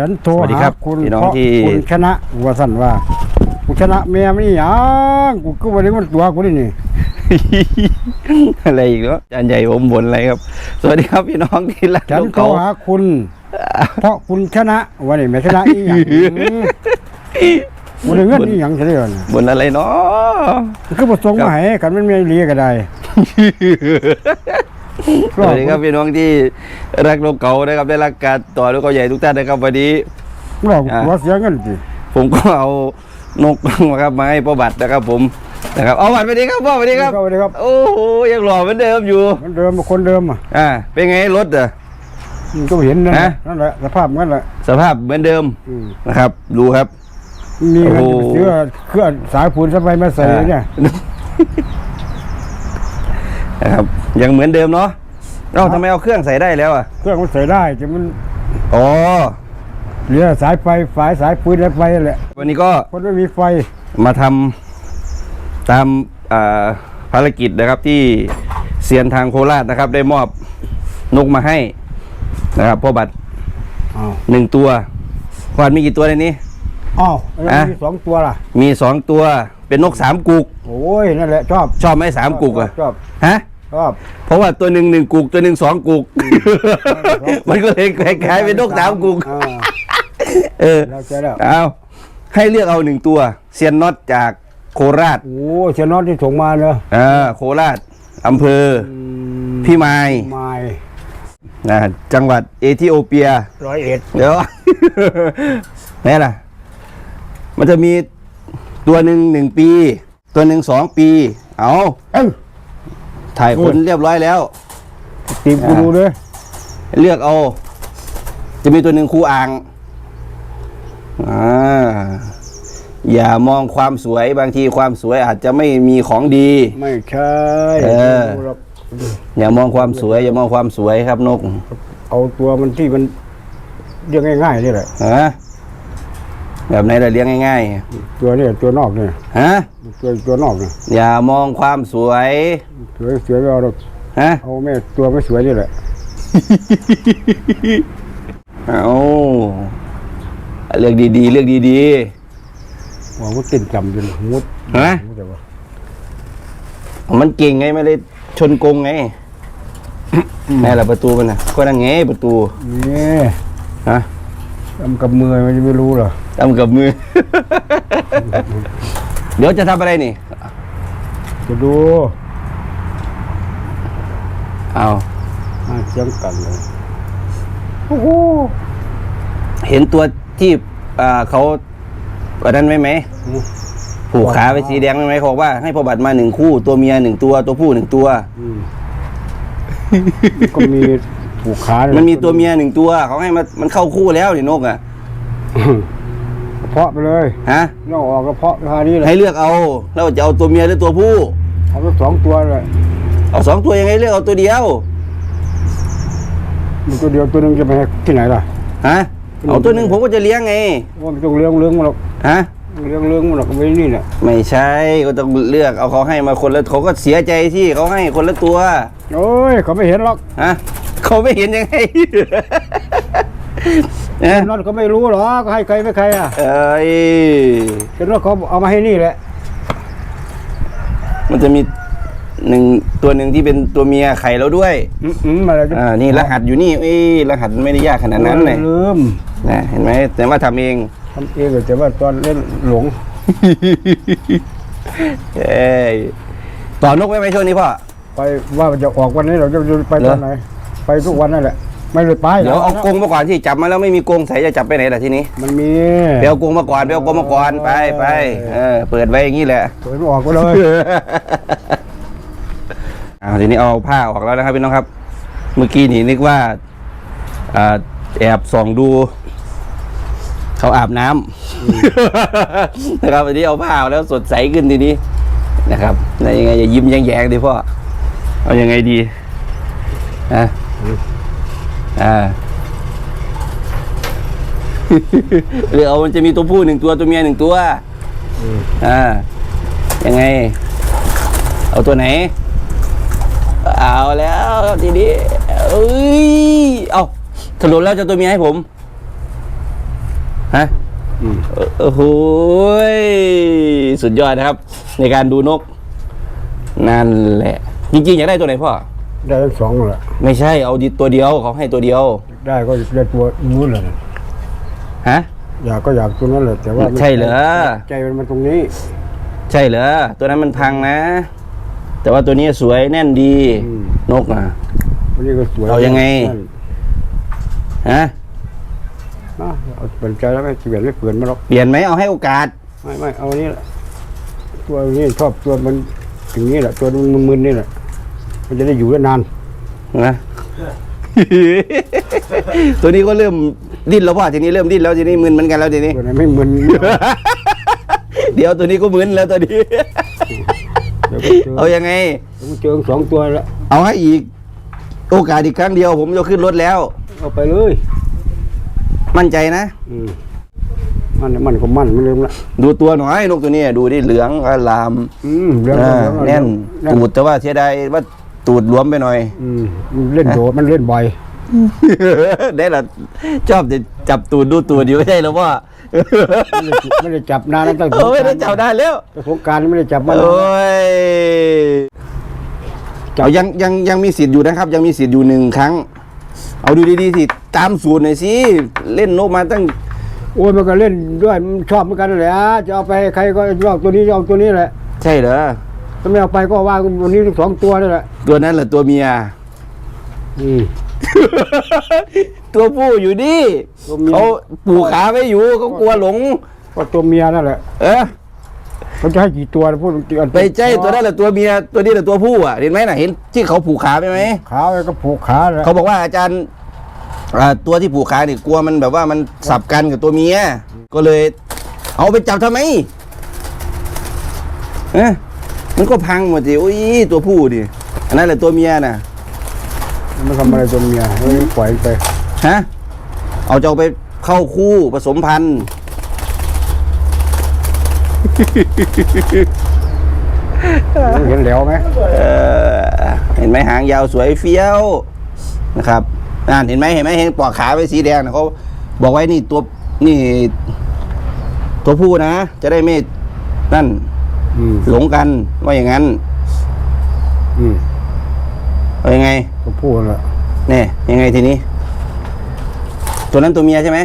ฉันโทรสวัสดีหาครับคุณพี่น้องเพราะที่ คุณชนะว่าสั่นว่ากูชนะเมียไม่หยังกูก็วันนี้มันตัวกูนี่นี่ อะไรอีกเนาะอาจารย์ใหญ่ผมบ่นอะไรครับ สวัสดีครับพี่น้องที่รักฉันนกโทรเขาหาคุณ เพราะคุณชนะวันนี้ไม่ชนะอีหยังกูได้เงินอีหยังเฉยๆนะบ่นอะไรเนาะ คือบ่ส่งมาให้กันมันไม่เลียก็ได้ สวัสดีครับพี่น้องที่รักนกเขานะครับได้รักการต่อนกเขาใหญ่ทุกท่านนะครับวันนี้เราอ่าหัวเสียเงินสิผมก็เอานกมาครับมาให้พ่อบัตรนะครับ ผมนะครับเอาบัตรไปดีครับพ่อไปดีครับเข้าไปเลยครับโอ้โหยังหล่อเหมือนเดิมอยู่เหมันเดิมคนเดิมอะอ่าเป็นไงรถอะมันก็เห็นนั่นแหละฮะนั่นแหละสภาพมันแหละสภาพเหมือนเดิมอืมนะครับดูครับ มีเงินโอ้จะโหไปซื้อเครื่องสายปูนสบายมาใส่เนี่ยนะครับ ยังเหมือนเดิมเนาะเอ้าทำไมเอาเครื่องใส่ได้แล้วอะเครื่องมันใส่ได้แต่มันอ๋อเหลือสายไฟฝายสายปืนอะไรไฟแหละวันนี้ก็คนไม่มีไฟมาทำตามอ่าภารกิจนะครับที่เซียนทางโคราชนะครับ ได้มอบนกมาให้นะครับพ่อบัตรอ้าวหนึ่งตัวพ่อบัตรมีกี่ตัวในนี้ อ้าวแล้วอะมีสองตัวล่ะ มีสองตัวเป็นนกสามกุก โอ้ยนั่นแหละชอบชอบไหมสามกุกอะชอบฮะ ชอบ เพราะว่าตัวหนึ่งหนึ่งกุกตัวหนึ่งสองกุก มันก็เลยคล้ายๆเป็นนกสามกุก อ่าเออ แล้วใจแล้วเอาให้เลือกเอาหนึ่งตัว เซียนน็อตจากโคราชโอ้เชยนอตที่ส่งมาเนอะอ่าโคราชอำเภออืมพี่ไม้ไม้นะจังหวัดเอธิโอเปีย ร้อยเอ็ดเดี๋ยว แม่ล่ะ มันจะมีตัวหนึ่งหนึ่งปี ตัวหนึ่งสองปี เอาเอ้ย ถ่ายคนเรียบร้อยแล้ว ตีมกูดูเลยเลือกเอา จะมีตัวหนึ่งคู่อ่างอ่าอย่ามองความสวยบางทีความสวยอาจจะไม่มีของดี ไม่ใช่เออ ดูหรอกอย่ามองความสวย อย่ามองความสวยครับนกเอาตัวมันที่มันเรียกง่ายๆนี่แหละฮะ แบบไหนล่ะเลี้ยงง่ายตัวนี้ตัวนอกเนี่ยๆฮะตัวตัวนอกเนี่ยอย่ามองความสวยสวยสวยไม่เอาหรอกฮะเอาแม่ตัวไม่สวยนี่แหละเอาเลือกดีๆเลือกดีว่ามันติ่นจำจนมุดฮะมุดแต่ว่าๆมันเก่งไงไม่ได้ชนกรงไงแม่ละประตูมันน่ะก็นั่งไงประตูนี่ฮะทำกับมือมันจะไม่รู้เหรอ ทำกับมือ เดี๋ยวจะทำอะไรนี่ จะดูเอาอ่าเสียงกันเลยโอ้โหเห็นตัวที่อ่าเขาอันนั้นไหมไหมผูกขาไปสีแดงไหมไหมเขาบอกว่าให้พอบัตรมาหนึ่งคู่ ตัวเมียหนึ่งตัว ตัวผู้หนึ่งตัว อืมก็มีผูกขามัมันมีตัวเมียหนึ่งตัว เขาให้มามันเข้าคู่แล้วนี่นกอะ เพาะไปเลยฮะนอกออกก็เพาะท่านี้เลยให้เลือกเอา แล้วจะเอาตัวเมียหรือตัวผู้เอาไปสองตัวเลยเอาสองตัวยังไงเลือกเอาตัวเดียวมันตัวเดียวตัวหนึงจะไปให้ที่ไหนล่ะฮะเอาตัวหนึ่งผมก็จะเลี้ยงไงว่ามันต้องเลี้ยงเลี้ยงมันหรอกฮะเลี้ยงเลี้ยงมันหรอกไว้นี่เนี่ยไม่ใช่ก็ต้องเลือกเอาเขาให้มาคนละเขาก็เสียใจที่เขาให้คนละตัวโอ้ยเขาไม่เห็นหรอกฮะเขาไม่เห็นยังไง นะนั่นเขาไม่รู้หรอกให้ใครไม่ใครอะเอ้ยเป็นว่าเขาเอามาให้นี่แหละ มันจะมีหนึ่งตัวหนึ่งที่เป็นตัวเมียไข่แล้วด้วยอืมอืมอะไรจะอ่านี่รหัสอยู่นี่เอ้ยรหัสมันไม่ได้ยากขนาดนั้นเลยลืมนะเห็นไหมแต่ว่าทำเองทำเองแต่ว่าตอนเล่นหลงเอ้ยต่อนกไว้ไหมช่วงนี้พ่อไปว่ามันจะออกวันนี้เราจะจะไปเหรตออนไหนไปทุกวันนั่นแหละ ไม่เลยไปเดี๋ยวเอากรงมาก่อนที่จับมาแล้วไม่มีกรงใส่จะจับไปไหนล่ะทีนี้มันมีไปเอากรงมาก่อนไปเอากรงมาก่อนไปไปเออเปิดไว้อย่างนี้แหละเปิดไม่ออกก็เลยอ่าทีนี้เอาผ้าออกแล้วนะครับพี่น้องครับ เมื่อกี้นี่นึกว่าอ่าแอบส่องดูเขาอาบน้ำนะครับทีนี้เอาผ้าออกแล้วสดใสขึ้นทีนี้นะครับแล้วยังไงจะยิ้มแย้งๆดีพ่อเอายังไงดีอะ อ่าหรือเอามันจะมีตัวผู้หนึ่งตัวตัวเมียหนึ่งตัวอ่ายังไง เอาตัวไหน เอาแล้วครับทีนี้เอ้ยเอาสรุปแล้วเจะตัวเมียให้ผมฮะอืมโอ้โหยสุดยอดนะครับ ในการดูนก นั่นแหละ จริงๆอยากได้ตัวไหนพ่อ ได้ทั้งสองแหละไม่ใช่เอาดิตัวเดียวเขาให้ตัวเดียว ได้ก็ได้ตัวนู้นแหละฮะ อยากก็อยากตัวนั้นแหละแต่ว่าใช่เหรอ ใจมันมันตรงนี้ ใช่เหรอ ตัวนั้นมันพังนะ แต่ว่าตัวนี้สวยแน่นดีอืมนกอะวันนี้ก็สวยเอายังไงนั่นฮะนะเอาเป็นใจแล้วไม่เปลี่ยนไม่เปลี่ยนมาหรอกเปลี่ยนไหมเอาให้โอกาส ไม่ไม่เอาอันนี้แหละตัวนี้ชอบตัวมันอย่างนี้แหละตัวมันมึนๆนี่แหละ มันจะได้อยู่ได้นาน นะ ตัวนี้ก็เริ่มดิ้นแล้วพ่อทีนี้เริ่มดิ้นแล้วทีนี้มึนเหมือนกันแล้วทีนี้ ตัวไหนไม่มึน เดี๋ยวตัวนี้ก็มึนแล้วตัวนี้ เดี๋ยวก็เจอเอายังไง เดี๋ยวก็เจอสองตัวแล้วเอาให้อีก โอกาสอีกครั้งเดียว ผมจะขึ้นรถแล้ว เอาไปเลยมั่นใจนะ อืมมันมันก็มันไม่ลืมละดูตัวหน่อยนกตัวนี้ดูดิเหลืองอลามอืมเรื่องอ่าเรื่องแน่นแน่นตูดแต่ว่าเสียดายว่า ตูดหลวมไปหน่อย อืมมันเล่นโดดมันเล่นบ่อย ได้ละชอบจะจับตูดดูตูดอยู่ไม่ใช่หรือว่าไม่ได้ไม่ได้จับนานแล้วตั้งเออไม่ได้จับได้แล้วตั้งสงกรารไม่ได้จับมาโอนาน้ยจับเอายังยังยังมีสิทธิ์อยู่นะครับ ยังมีสิทธิ์อยู่หนึ่งครั้ง เอาดูดีๆสิตามสูตรหน่อยสิเล่นนกมาตั้ง โอ้ยมันก็เล่นด้วยมันชอบเหมือนกันนั่นแหละจะเอาไปให้ใครก็เอาตัวนี้จะเอาตัวนี้แหละใช่เหรอ ถ้าไม่เอาไปก็ว่าวันนี้ทั้งสองตัวนี่แหละตัวนั้นแหละตัวเมีย อืม ตัวผู้อยู่นี่ตัวเมีย เขาปูขาไม่อยู่เขากลัวหลง ก็ตัวเมียนั่นแหละเออเขาจะให้กี่ตัวนะพูดจริงๆไปใช่ตัวนั้นแหละตัวเมียตัวนี้แหละตัวผู้อะเห็นไหมน่ะเห็นที่เขาผูกขาไปไหมขาไว้ก็ผูกขาแล้วเขาบอกว่าอาจารย์อ่าตัวที่ผูกขาเนี่ยกลัวมันแบบว่ามันสับกันกับตัวเมียก็เลย เอาไปจับทำไมเอ๊ะ มันก็พังหมดสิโอ้ยตัวผู้ดิอันนั้นแหละตัวเมียน่ะมันทำอะไรตัวเมียเฮ้ยปล่อยมันไปฮะเอาจะเอาไปเข้าคู่ผสมพันธุ์เห็นแล้วไหมเอ่อเห็นไหมหางยาวสวยเฟี้ยวนะครับนั่นเห็นไหมเห็นไหมเห็นปลอกขาไว้สีแดงนะเขาบอกไว้นี่ตัวนี่ ตัวผู้นะ จะได้ไม่นั่น อืมหลงกันว่าอย่างนั้นอืมเอายังไงก็พูดละเนี่ยยังไงทีนี้ ตัวนั้นตัวเมียใช่ไหม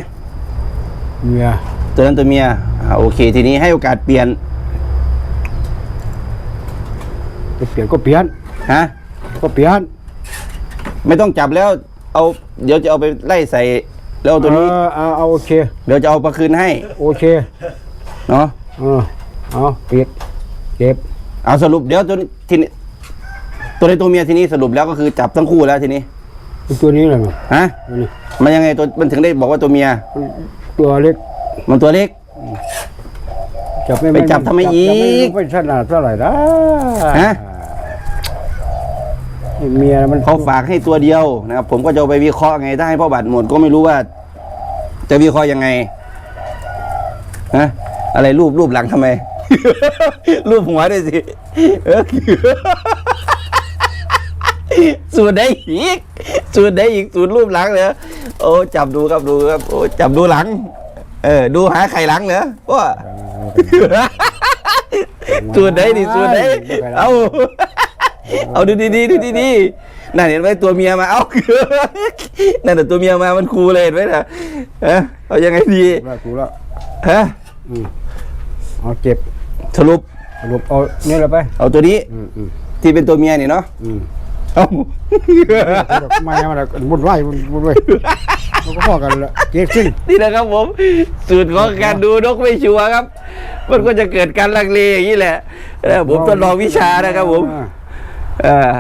เมียตัวนั้นตัวเมียอ่าโอเค ทีนี้ให้โอกาสเปลี่ยนจะเปลี่ยนก็เปลี่ยน ฮะ ก็เปลี่ยนไม่ต้องจับแล้ว เอา เดี๋ยวจะเอาไปไล่ใส่ แล้วเอาตัวนี้ เออเอาเอาโอเค เดี๋ยวจะเอามาคืนให้ โอเค เนาะ เออเอาปิด เก็บเอาสรุปเดี๋ยวตัวนี้ทีนี้ตัวในตัวเมียทีนี้สรุปแล้วก็คือจับทั้งคู่แล้วทีนี้เป็นตัวนี้เลยมั้งฮะตัวนี้มันยังไงตัวมันถึงได้บอกว่าตัวเมีย ตัวเล็ก มันตัวเล็ก จับไม่ไปจับทำไมอีกไม่ขนาดเท่าไหร่นะฮะเมียมันเขาฝากให้ตัวเดียวนะครับผมก็จะเอาไปวิเคราะห์ไงถ้าให้พ่อบัตรหมดก็ไม่รู้ว่า จะวิเคราะห์ยังไงฮะอะไรรูปรูปหลังทำไม รูปหัวด้วยสิเออสูตรได้อีกสูตรได้อีกสูตรรูปหลังเหรอโอ้จับดูครับดูครับโอ้จับดูหลัง เออ ดูหาไข่หลังเหรอว่าสูตรไหนดิสูตรไหนเอาเอาดูดีๆดูดีๆนั่นเห็นไหมตัวเมียมาเอานั่นแต่ตัวเมียมามันคูเลยเห็นไหมน่ะเออเอายังไงดีถูกแล้วถูกแล้วฮะอืมเอาเจ็บ สรุปสรุปเอานี่แหละไปเอาตัวนี้อืมอืมที่เป็นตัวเมียนี่เนาะอืมเอาไม่เอาอะไรบุญไหวบุญบุญไหวมันก็พอกันละเจ๊ซิ่งนี่นะครับผม สูตรของการดูนกไม่ชัวร์ครับ มันก็จะเกิดการลังเลอย่างนี้แหละแล้วผมทดลองวิชานะครับผมเออ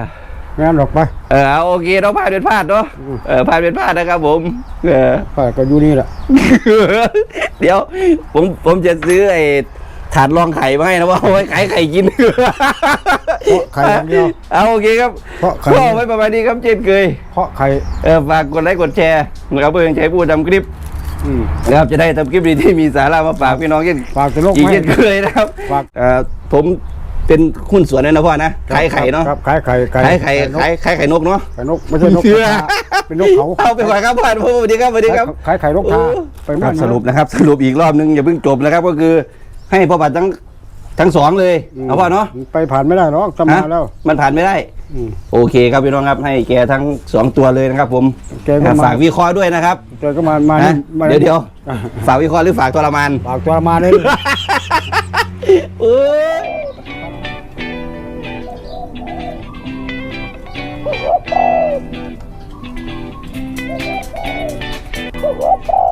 ไม่งั้นหรอกไปเออเอาโอเคเราพลาดเป็นพลาดเนาะเออพลาดเป็นพลาดนะครับผม เออ ไปก็อยู่นี่แหละ เดี๋ยวผมผมจะซื้อไอ้ ถาดรองไข่มาให้นะว่าเอาไว้ขายไข่กิน เพราะไข่อย่างเดียว เอาโอเคครับเพราะไข่ ก็ไว้ประมาณนี้ครับเช่นเคยเพราะไข่เออฝากกดไลค์กดแชร์นะครับเพื่อใช้ผู้ทำคลิปอืม นะครับจะได้ทำคลิปดีที่มีสาระมาฝากพี่น้องเช่นฝากจะลกอีกไหมเช่นเคยนะครับฝาก เอ่อผมเป็นหุ้นส่วนด้วยนะพ่อนะขายไข่เนาะครับขายไข่ไข่ขายไข่นกขายขายไข่นกเนาะ ไข่นกไม่ใช่นกเชื่อกระทะเป็นนกเขาเอาไปก่อนครับพ่อสวัสดีครับสวัสดีครับ ขายไข่นกทาไปคบ้ารันบสรุปนะครับสรุปอีกรอบนึงอย่าเพิ่งจบนะครับก็คือ ให้พ่อบัตรทั้งทั้งสองเลย มเอาพ่อเนาะไปผ่านไม่ได้หรอกจะมาฮะแล้วมันผ่านไม่ได้ อืม โอเคครับพี่น้องครับให้แกทั้งสองตัวเลยนะครับ ผมแกก็มา ฝากวิเคราะห์ด้วยนะครับแกก็มามานะมาเดี๋ยวเดี๋ยวฝากวิเคราะห์หรือฝากทรมานฝากตัวมาเลย เออ